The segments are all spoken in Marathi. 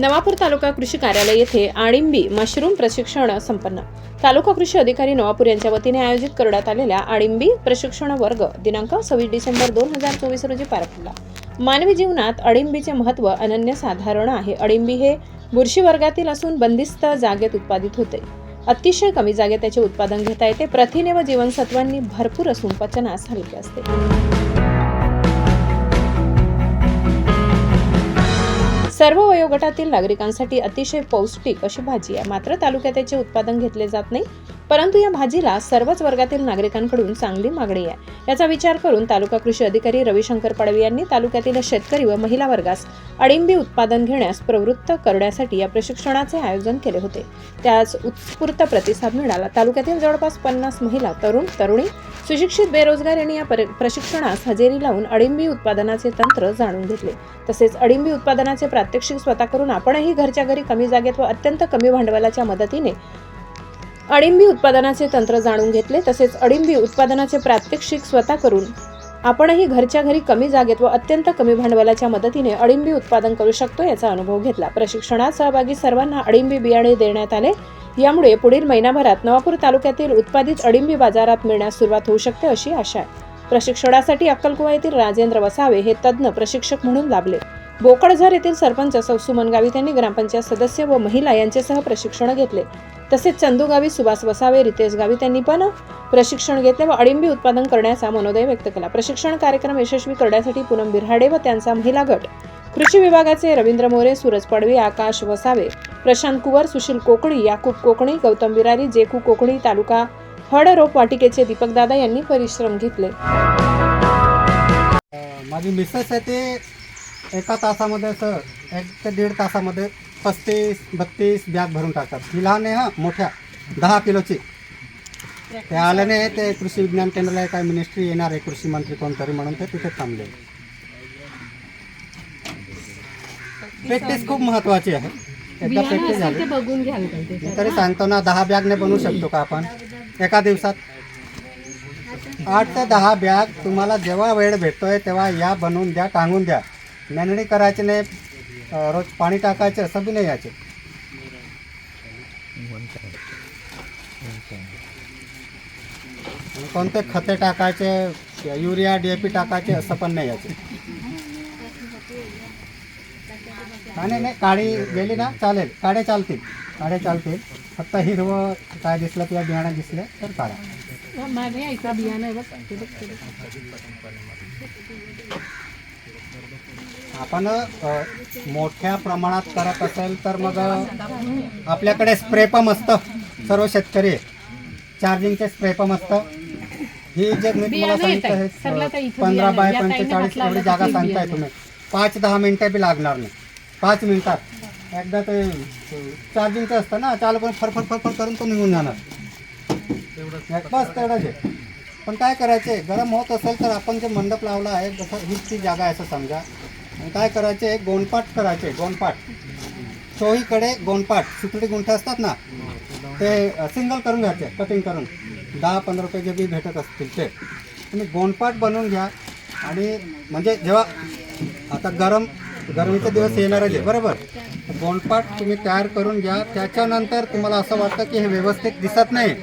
नवापूर तालुका कृषी कार्यालय येथे आळिंबी मशरूम प्रशिक्षण संपन्न. तालुका कृषी अधिकारी नवापूर यांच्या वतीने आयोजित करण्यात आलेल्या आळिंबी प्रशिक्षण वर्ग दिनांक सव्वीस डिसेंबर दोन हजार चोवीस रोजी पार पडला. मानवी जीवनात अळिंबीचे महत्त्व अनन्यसाधारण आहे. अळिंबी हे बुरशी वर्गातील असून बंदिस्त जागेत उत्पादित होते. अतिशय कमी जागेत त्याचे उत्पादन घेता येते. प्रथिने व जीवनसत्वांनी भरपूर असून पचनास हलके असते. सर्व वयोगटातील नागरिकांसाठी अतिशय पौष्टिक अशी भाजी आहे. मात्र तालुक्यात याचे उत्पादन घेतले जात नाही. परंतु या भाजीला सर्वच वर्गातील नागरिकांकडून चांगली मागणी आहे. याचा विचार करून तालुका कृषी अधिकारी रविशंकर पडवी यांनी तालुक्यातील शेतकरी व महिला वर्गास अडिंबी उत्पादन घेण्यास प्रवृत्त करण्यासाठी या प्रशिक्षणाचे आयोजन केले होते. त्यास उत्स्फूर्त प्रतिसाद मिळाला. तालुक्यातील जवळपास पन्नास महिला तरुण तरुणी सुशिक्षित बेरोजगार यांनी या प्रशिक्षणास हजेरी लावून अडिंबी उत्पादनाचे तंत्र जाणून घेतले. तसेच अडिंबी उत्पादनाचे प्रात्यक्षिक स्वतः करून आपणही घरच्या घरी कमी जागेत व अत्यंत कमी भांडवलाच्या मदतीने अळिंबी उत्पादनाचे तंत्र जाणून घेतले तसेच अळिंबी उत्पादनाचे प्रात्यक्षिक स्वतः करून आपणही घरच्या घरी कमी जागेत व अत्यंत कमी भांडवलाच्या मदतीने अळिंबी उत्पादन करू शकतो याचा अनुभव घेतला. प्रशिक्षणात सहभागी सर्वांना अडिंबी बियाणे देण्यात आले. यामुळे पुढील महिनाभरात नवापूर तालुक्यातील उत्पादित अळिंबी बाजारात मिळण्यास सुरुवात होऊ शकते अशी आशा आहे. प्रशिक्षणासाठी अक्कलकुवा येथील राजेंद्र वसावे हे तज्ज्ञ प्रशिक्षक म्हणून लाभले. बोकडझर येथील सरपंच सौ सुमन गावित यांनी ग्रामपंचायत सदस्य व महिला यांच्यासह प्रशिक्षण घेतले. तसेच चंदू गावी सुभाष वसावे रितेश गावित यांनी पण प्रशिक्षण घेतले व अळिंबी उत्पादन करण्याचा मनोदय व्यक्त केला. प्रशिक्षण कार्यक्रम यशस्वी करण्यासाठी पूनम बिरहाडे व त्यांचा महिला गट कृषी विभागाचे रवींद्र मोरे सूरज पडवी आकाश वसावे प्रशांत कुवर सुशील कोकणी याकूब कोकणी गौतम बिरारी जेकू कोकणी तालुका हड रोप वाटिकेचे दीपक दादा यांनी परिश्रम घेतले. माझी मिसेस आहे ते एका तासामध्ये असं एक ते दीड तासामध्ये पस्तीस बत्तीस बॅग भरून टाकतात. ही लहान आहे हां मोठ्या दहा किलोची. ते आल्याने ते कृषी विज्ञान केंद्राला काय मिनिस्ट्री येणार आहे कृषी मंत्री कोणतरी म्हणून ते तिथे थांबले. प्रॅक्टिस खूप महत्वाची आहे. एकदा प्रॅक्टिस झाली. बघून मी तरी सांगतो ना दहा बॅगने बनवू शकतो का आपण? एका दिवसात. आठ ते दहा बॅग तुम्हाला जेव्हा वेळ भेटतोय तेव्हा या बनवून द्या टांगून द्या. नेंदणी करायची नाही रोज पाणी टाकायचे असं बी नाही याचे कोणते खते टाकायचे युरिया डी ए पी टाकायचे असं पण नाही याचे नाही नाही काळी गेली ना चालेल. काडे चालतील. काडे चालतील. फक्त हिरवं काय दिसलं किंवा बियाणं दिसलं तर काढा. माझ्या बियाणं आहे बघ ते बघ, ते बघ. आपण अ, मोठ्या प्रमाणात करत असेल तर मग आपल्याकडे स्प्रे पंप असतं सर्व शेतकरी चार्जिंगचे स्प्रे पंप असतं ही जे मी तुम्हाला सांगितलं हे अ, पंधरा बाय पंचेचाळीस एवढी जागा सांगताय तुम्ही. पाच दहा मिनिटं बी लागणार नाही. पाच मिनिटात. एकदा ते चार्जिंगचं असतं ना चालू करून फरफर फरफर करून तो निघून जाणार. बस तेवढंच आहे. पण काय करायचे गरम होत असेल तर आपण जे मंडप लावला आहे जसं हीच ती जागा आहे असं समजा. काय करायचे? गोंडपाट करायचे गोंडपाट. चोहीकडे गोंडपाट सुतडी गुंठे असतात ना ते सिंगल करून घ्यायचे कटिंग करून. दहा पंधरा रुपये जे बी भेटत असतील ते. तुम्ही गोंडपाट बनवून घ्या आणि म्हणजे जेव्हा आता गरम गरमीचे दिवस येणार आहे बरोबर. गोंडपाट तुम्ही तयार करून घ्या. त्याच्यानंतर तुम्हाला असं वाटतं की हे व्यवस्थित दिसत नाही.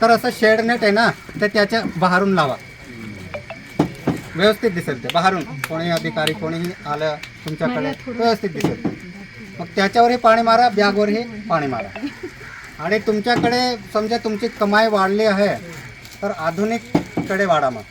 तर असं शेड नेट आहे ना ते त्याच्या बाहेरून लावा. व्यवस्थित दिसेल ते. बाहेरून कोणी अधिकारी कोणीही आलं तुमच्याकडे व्यवस्थित दिसेल. मग त्याच्यावरही पाणी मारा बॅगवरही पाणी मारा. आणि तुमच्याकडे समजा तुमची कमाई वाढली आहे तर आधुनिककडे वाढा मग.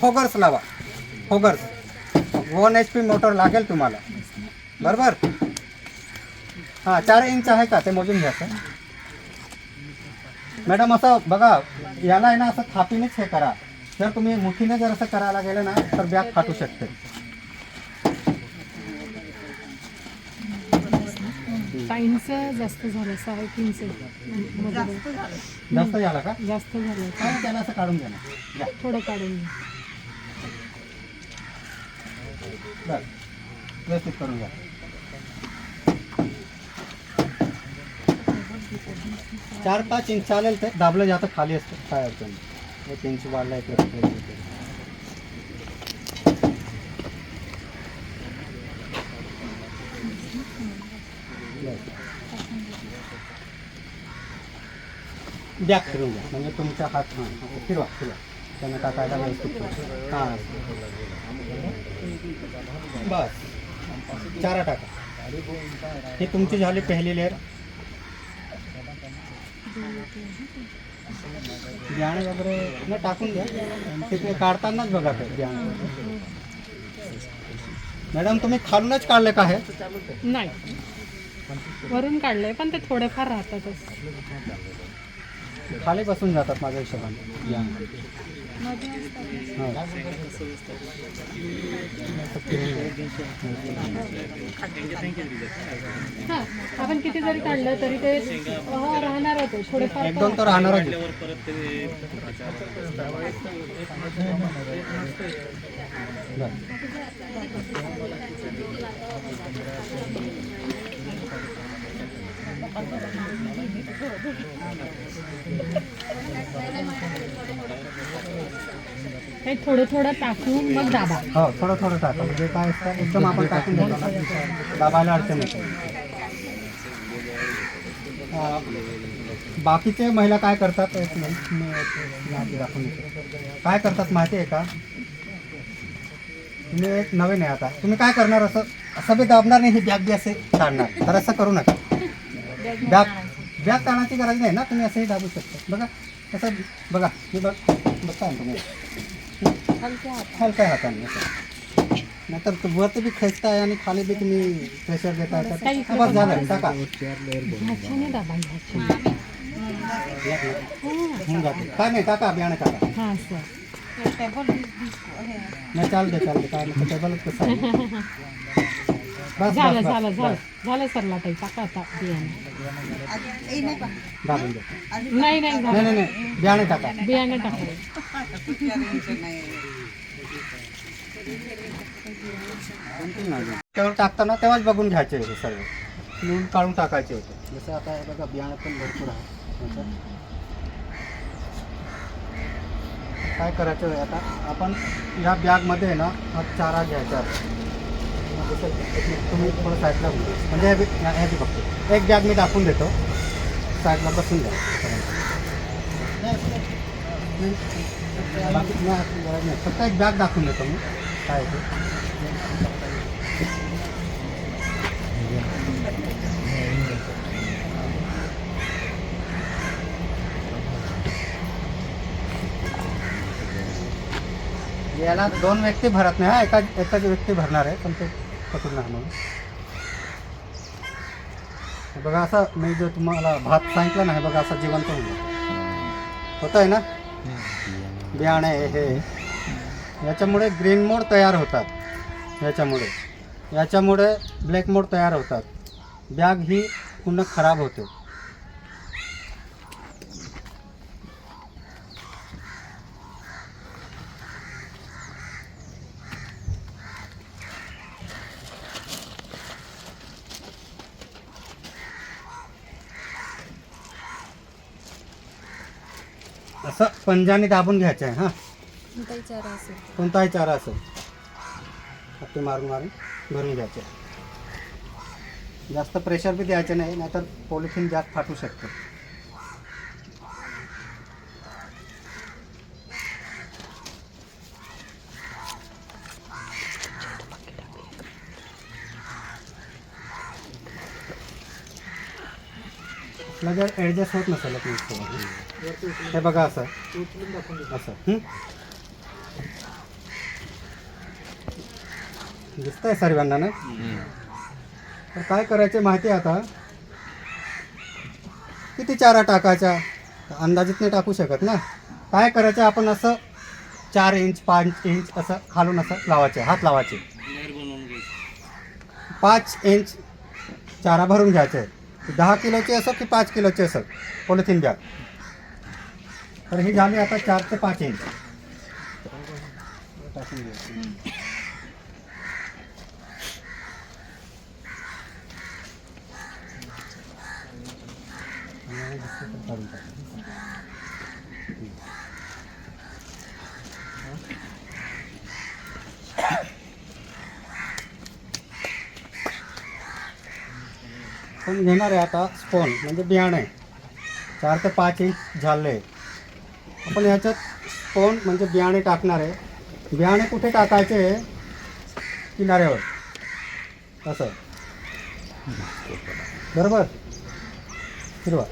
फोगर्स लावा. Foggers. One H P motor लागेल तुम्हाला. बरोबर? हां चार इंच आहे का? ते मोजून घ्या सर. मॅडम असं बघा याला आहे ना असं थापीनेच हे करा. जर तुम्ही मुठीने जर असं करायला गेलं ना तर बॅग फाटू शकते. ताईंचं जास्त झालं सहा तीनचं जास्त झाला. का? जास्त झालं. काय त्याला असं काढून द्या ना. थोडं काढून बरं व्यवस्थित करून घ्या. चार पाच इंच चालेल ते. दाबलं जातं खाली असतं काय अडचण नाही. एक इंच वाढला एक इंच बॅक फिरून द्या. म्हणजे तुमच्या हात हां. फिरवा फिरवा. त्यांना टाकायला व्यवस्थित हां. बस. चारा टाका. हे तुमची झाली पहिली लेअर बियाणे वगैरे न टाकून द्या आणि ते ते काढतानाच बघा ते बियाणे. मॅडम तुम्ही खालूनच काढले का हे? नाही. वरून काढलंय पण ते थोडेफार राहतातच. खाली बसून जातात माझ्या हिशोबाने. बियाणे आपण किती जरी काढलं तरी ते हो, राहणारच आहे थोडेफार एक दोन तर राहणारच आहे. बरं. हे थोडं थोडं टाकून मग दाबा. हो थोडं थोडं टाका. म्हणजे काय असतं एकदम आपण टाकून देतो ना दाबायला अडचण येते बाकीचे महिला काय करतात एक मिनिट, मी दाखवून देतो. काय करतात माहिती आहे का? तुम्ही एक नवीन आहे आता. तुम्ही काय करणार असं? असं बी दाबणार नाही ही बॅग बी असे काढणार. तर असं करू नका. बॅग बॅग काढण्याची गरज नाही ना तुम्ही असंही दाबू शकता. बघा असं बघा मी बघ बघता तुम्ही हलक्या हाताने असं. नाहीतर तो वरती बी खेचताय आणि खाली बी तुम्ही प्रेशर देताय तर बस झालं टाका. काय नाही टाका बियाणे टाका. हा असं. नाही चालते चालते काय नाही टेबलच कसं आहे बस झालं बस झालं बस. झालं बस झालं सरला ताई टाका आता बियाणे. द्या नाही नाही. नाही झालं नाही नाही. बियाणे टाका. बियाणे टाकले टाकताना तेव्हाच बघून घ्यायचे होते सर्व. लिहून काढून टाकायचे होते. जसं आता हे बघा बियाणं पण भरपूर आहे याच्यात. काय करायचं आहे आता? आपण या बॅगमध्ये आहे ना हा चारा घ्यायचा मिनिट तुम्ही थोडं साईडला म्हणजे हे बघतो एक बॅग मी दाखवून देतो साईडला बसून द्या फक्त एक बॅग दाखवून देतो मी काय याला दोन व्यक्ती भरत नाही, हा एका एकाच व्यक्ती भरणार आहे, पण ते पकडणार म्हणून. बघा असं मी जर तुम्हाला भात सांगितलं ना बघा असं जिवंत होऊन होत आहे ना? बियाणे हे. याच्यामुळे ग्रीन मोड तयार होतात. याच्यामुळे. याच्यामुळे ब्लॅक मोड तयार होतात. बॅग ही पूर्ण खराब होते. असं पंजाने दाबून घ्यायचं आहे हां. कोणताही चारा असेल हत्ती मारून मारून भरून घ्यायचे. जास्त प्रेशर बी द्यायचं नाही नाहीतर पॉलिथिन जास्त फाटू शकतं. आपलं ॲडजस्ट होत नसेल हे बघा असं. असं. दिसत आहे सर्वांना ना? तर काय करायचे माहिती आहे आता? किती चारा टाकायच्या अंदाजित नाही टाकू शकत ना. काय करायचं आपण असं? चार इंच पाच इंच असं खालून असं लावायचे हात लावायचे. पाच इंच चारा भरून घ्यायचे. दहा किलोचे असो की पाच किलोचे असो पॉलिथिन बॅग तर ही झाली आता चार ते पाच इंच. टाकून आपण पण घेणार आहे आता स्पोन म्हणजे बियाणे. चार ते पाच इंच झाले. आपण ह्याच्यात स्पोन म्हणजे बियाणे टाकणार आहे. बियाणे कुठे टाकायचे? किनाऱ्यावर. असं. बरोबर? हिरवा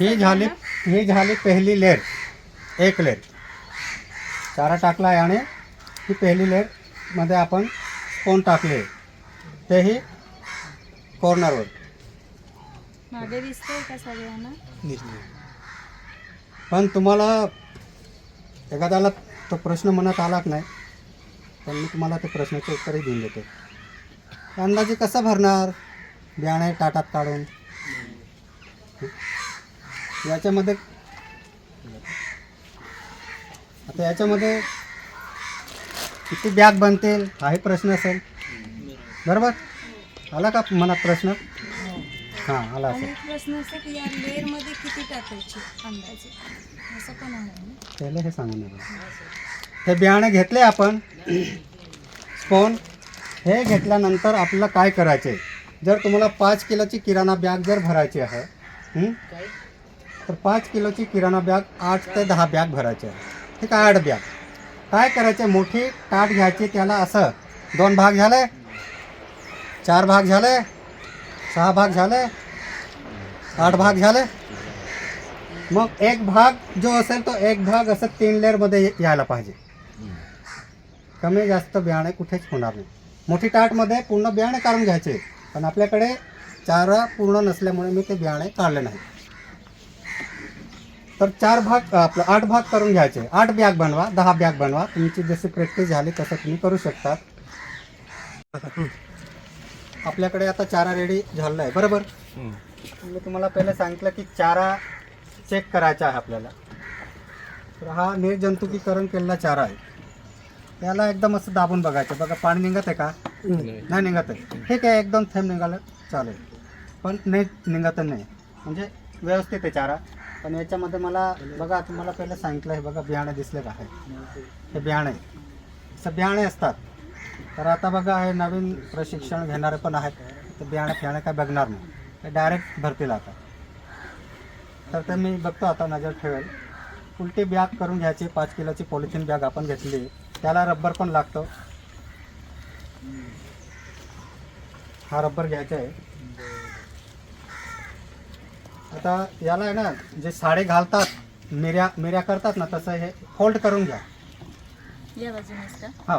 ही झाली ही झाली पहिली लेअर एक लेअर चारा टाकला आहे आणि ही पहिली लेअरमध्ये आपण कोण टाकले तेही कॉर्नरवर मागे दिसतंय का सगळ्यांना? पण तुम्हाला एखाद्याला तो प्रश्न मनात आलाच नाही पण मी तुम्हाला ते प्रश्नाचे उत्तरही देऊन देतो. अंदाजे कसं भरणार? बियाणे ताटात काढून. याच्यामध्ये आता याच्यामध्ये किती बॅग बनतील हाही प्रश्न असेल. बरोबर? आला का मनात प्रश्न? हां आला असेल. प्रश्न असा की या लेअरमध्ये किती टाकायची अंदाजे? असं पण आहे. ना पहिले हे सांगून द्या हे बियाणे घेतले आपण. स्पोन हे घेतल्यानंतर आपल्याला काय करायचे जर तुम्हाला पाच किलोची किराणा बॅग जर भरायची आहे हं? तर पाच किलोची किराणा बॅग आठ ते दहा बॅग भरायचे आहे. ठीक आहे आठ बॅग. काय करायचे? मोठी ताट घ्यायची त्याला असं दोन भाग झाले चार भाग झाले सहा भाग झाले आठ भाग झाले. मग एक भाग जो असेल तो एक भाग असं तीन लेअरमध्ये यायला पाहिजे. कमी जास्त बियाणे कुठेच होणार नाही. मोठी टाटमध्ये पूर्ण बियाणे काढून घ्यायचे. पण आपल्याकडे चारा पूर्ण नसल्यामुळे मी ते बियाणे काढले नाही. तर चार भाग आपलं आठ भाग करून घ्यायचे. आठ बॅग बनवा दहा बॅग बनवा. तुमची जशी प्रॅक्टिस झाली तसं तुम्ही करू शकता आपल्याकडे आता चारा रेडी झालेला आहे बरोबर? मी तुम्हाला पहिले सांगितलं की चारा चेक करायचा आहे आपल्याला. तर हा निर्जंतुकीकरण केलेला चारा आहे. त्याला एकदम असं दाबून बघायचं. बघा पाणी निघत आहे का नाही निघत आहे ठीक आहे एकदम थेंब निघालं? चालेल. पण नाही निघत नाही. म्हणजे व्यवस्थित आहे चारा. पण याच्यामध्ये मला बघा तुम्हाला पहिलं सांगितलं आहे बघा बियाणे दिसले का आहे. हे बियाणे असं बियाणे असतात. तर आता बघा हे नवीन प्रशिक्षण घेणारे पण आहेत. तर बियाणे फियाणे काय बघणार नाही. ते डायरेक्ट भरतील आता तर ते मी बघतो आता नजर ठेवेल. उलटी बॅग करून घ्यायची पाच किलोची पॉलिथिन बॅग आपण घेतली. त्याला रब्बर पण लागतो. हा रब्बर घ्यायचा आहे. आता याला आहे ना जे साडे घालतात मिऱ्या मिऱ्या करतात ना तसं हे फोल्ड करून घ्या. या हा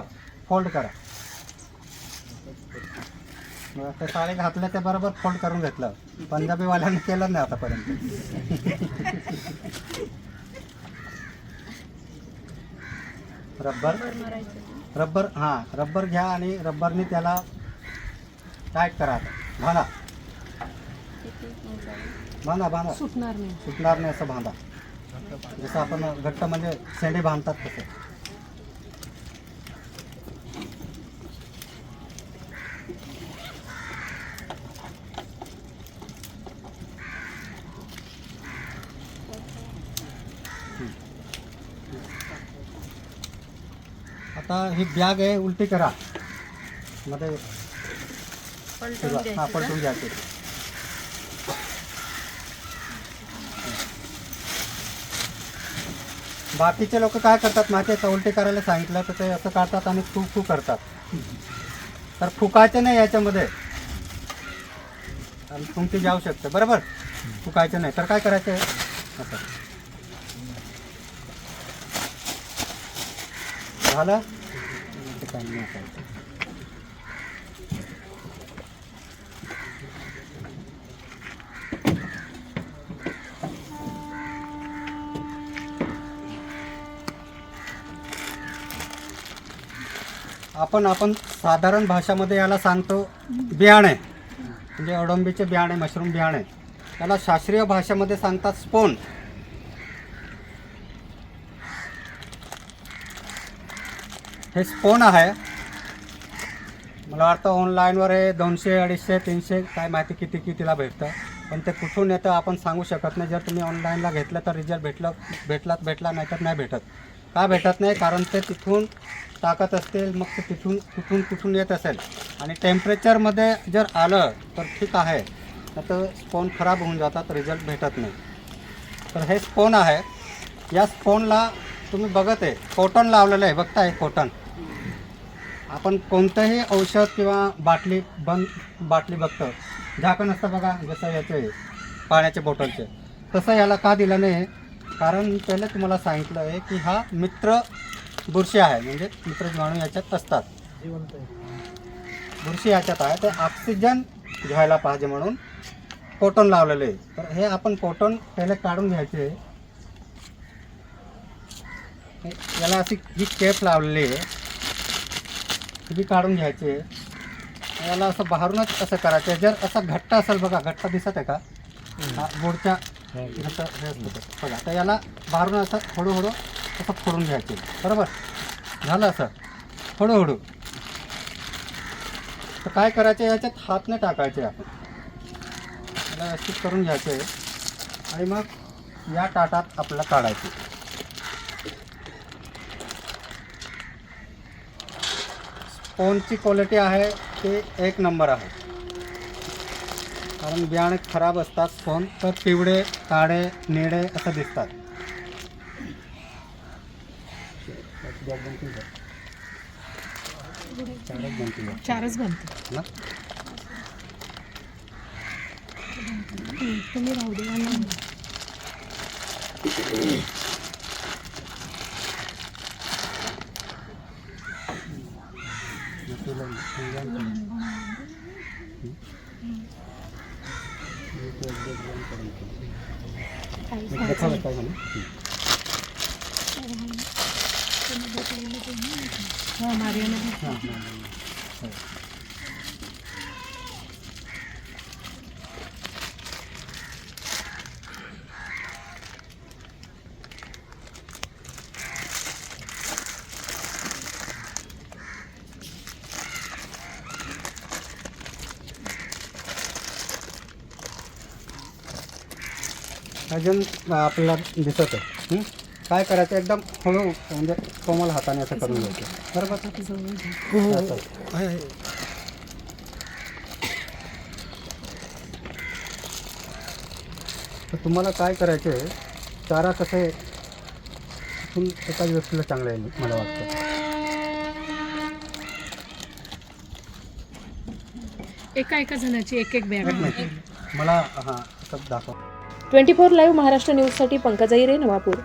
फोल्ड करा. मग ते साडे घातले ते बरोबर फोल्ड करून घेतलं. पंजाबीवाल्यांनी केलं नाही आतापर्यंत. रब्बर? रब्बर हां रब्बर घ्या आणि रब्बरनी त्याला टाईट करा आता. इंचावर? बांधा बांधा. सुटणार नाही. सुटणार नाही असं बांधा. जसं आपण घट्ट म्हणजे शेंडे बांधतात तसे. आता ही बॅग आहे उलटी करा. मध्ये पलटून हा पलटून घ्यायची. बाकीचे लोक काय करतात माहिती आहे का? करायला सांगितलं तर ते असं काढतात आणि फू फू करतात. तर फुकायचे नाही याच्यामध्ये. आणि तुमची जाऊ शकते. बरोबर? फुकायचं नाही. तर काय करायचं? आहे असं. झालं? काय नाही आपण आपण साधारण भाषामध्ये याला सांगतो बियाणे. म्हणजे अडंबीचे बियाणे मशरूम बियाणे. त्याला शास्त्रीय भाषेमध्ये सांगतात स्पोन हे स्पोन आहे. मला वाटतं ऑनलाईनवर हे दोनशे अडीचशे तीनशे काय माहिती किती कितीला भेटतं. पण ते कुठून येतं आपण सांगू शकत नाही. जर तुम्ही ऑनलाईनला घेतलं तर रिझल्ट भेटलं भेटलात भेटला नाही तर नाही भेटत. का भेटत नाही? कारण ते तिथून टाकत असतील मग ते तिथून कुठून कुठून येत असेल. आणि टेम्परेचरमध्ये जर आलं तर ठीक आहे. नाही तर स्पोन खराब होऊन जातात रिझल्ट भेटत नाही. तर हे स्पोन आहे. या स्पोनला तुम्ही बघत आहे कॉटन लावलेलं आहे. बघताय कॉटन आपण कोणतंही औषध किंवा बाटली बंद बाटली बघतो. झाकण असतं बघा जसं याचे पाण्याचे बॉटलचे तसं याला का दिलं नाही? कारण पहिले तुम्हाला सांगितलं आहे की हा मित्र बुरशी आहे म्हणजे मित्र जीवाणू याच्यात असतात. बुरशी याच्यात आहे ते ऑक्सिजन घ्यायला पाहिजे म्हणून कॉटन लावलेलं आहे. तर हे आपण कॉटन पहिले काढून घ्यायचे याला अशी ही केप लावलेली आहे. ती बी काढून घ्यायची याला असं बाहेरूनच असं करायचं. जर असं घट्ट असेल बघा घट्ट दिसत आहे का? हा बोर्डच्या घट्ट. बघा तर याला बाहेरून असं हळूहळू असं फोडून घ्यायचे. बरोबर? झालं असं. हळूहळू तर काय करायचं? याच्यात हात नाही टाकायचे. आपण त्याला व्यवस्थित करून घ्यायचे. आणि मग या ताटात आपल्याला काढायचे. स्पोनची क्वालिटी आहे ते एक नंबर आहे. कारण बियाणे खराब असतात स्पोन. तर पिवळे काळे निळे असं दिसतात. चारच बनते ना? तुम्ही राहू दे काय? हा मारियाना हां, हां, हां. अजून आपल्याला दिसत आहे हं? काय करायचं? एकदम हळू म्हणजे कोमल हाताने असं करून घ्यायचं. बरोबर. आहे, आहे. तर तुम्हाला काय करायचं आहे? चारा कसं आहे? इथून एकाच व्यक्तीला चांगलं आहे मला वाटतं. एका एका जणाची एक एक बॅग मला हां असं दाखव. ट्वेंटी फोर लाईव्ह महाराष्ट्र न्यूजसाठी पंकजा इरे नवापूर.